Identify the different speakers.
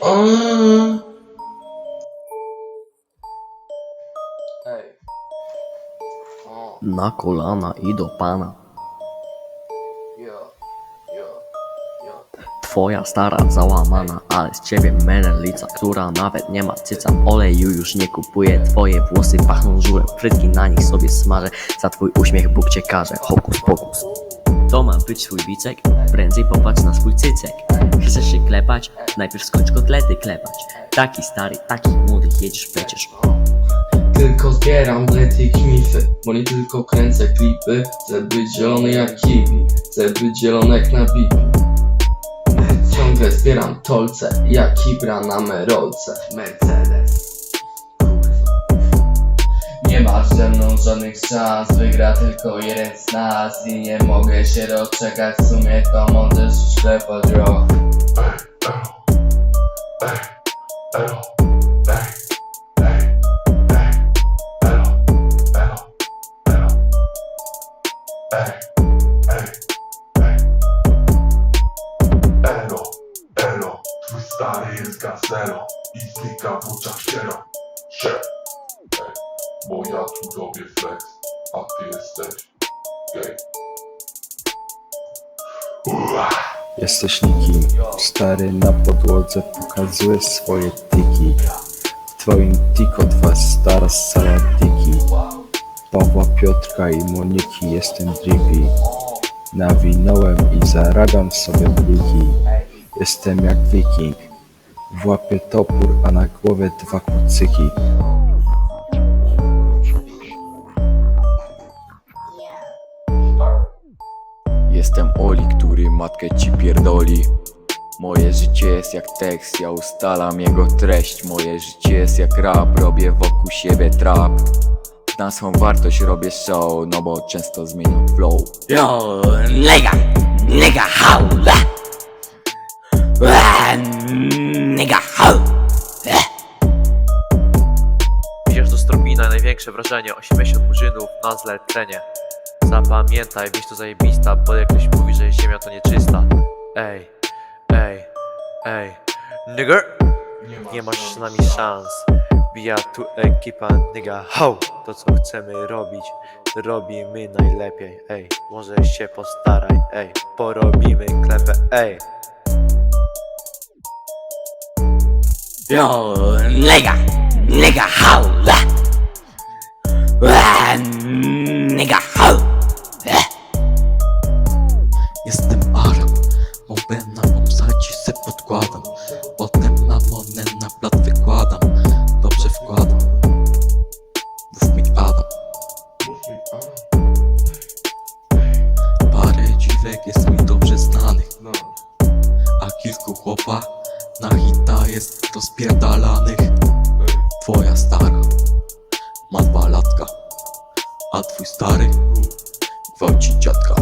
Speaker 1: O. Ej. O,
Speaker 2: Na kolana i do pana. Twoja stara załamana, ale z ciebie menelica, która nawet nie ma cyca. Oleju już nie kupuje, twoje włosy pachną żulem. Frytki na nich sobie smażę, za twój uśmiech Bóg cię karze. Hokus pokus. To ma być twój bicek? Prędzej popatrz na swój cycek. Chcesz się klepać? Najpierw skończ kotlety klepać. Taki stary, taki młody, jedziesz przecież.
Speaker 1: Tylko zbieram blety i knify, bo nie tylko kręcę klipy Chcę być zielony jak kiwi, chcę być zielony jak na bibi Ciągle zbieram tolce, jak kibra na merolce Mercedes Nie masz ze mną żadnych szans, wygra tylko jeden z nas I nie mogę się doczekać, w sumie to możesz ślepać rok.
Speaker 3: Stary jest gazelo i klika w oczach. Się, ej, bo ja tu robię a ty jesteś gay. Ua!
Speaker 4: Jesteś nikim, stary na podłodze pokazuje swoje tiki. W twoim tiko twarz stara z salatiki Pawła, Piotrka i Moniki jestem drippy. Nawinąłem i zarabiam sobie bliki Jestem jak wiking. Włapię topór, a na głowie dwa kucyki
Speaker 5: Jestem Oli, który matkę ci pierdoli. Moje życie jest jak tekst, ja ustalam jego treść. Moje życie jest jak rap, robię wokół siebie trap. Na swą wartość robię show, no bo często zmieniam flow.
Speaker 6: Yo, nigga, nigga, how? Nigga, how?
Speaker 7: Wjeżdż do Stromina, największe wrażenie 80 murzynów na zle tlenie Zapamiętaj, wieś to zajebista Bo jak ktoś mówi, że ziemia to nieczysta Ej, ej, ej. Nigger, nie masz z nami szans. Bija tu ekipa, nigga, ho To co chcemy robić Robimy najlepiej, ej Może się postaraj, ej Porobimy klepę, ej.
Speaker 6: Yo, nigga, nigga, how?
Speaker 8: Jest mi dobrze znanych A kilku chłopa na hita jest rozpierdalanych. Twoja stara ma dwa latka A twój stary gwałci dziadka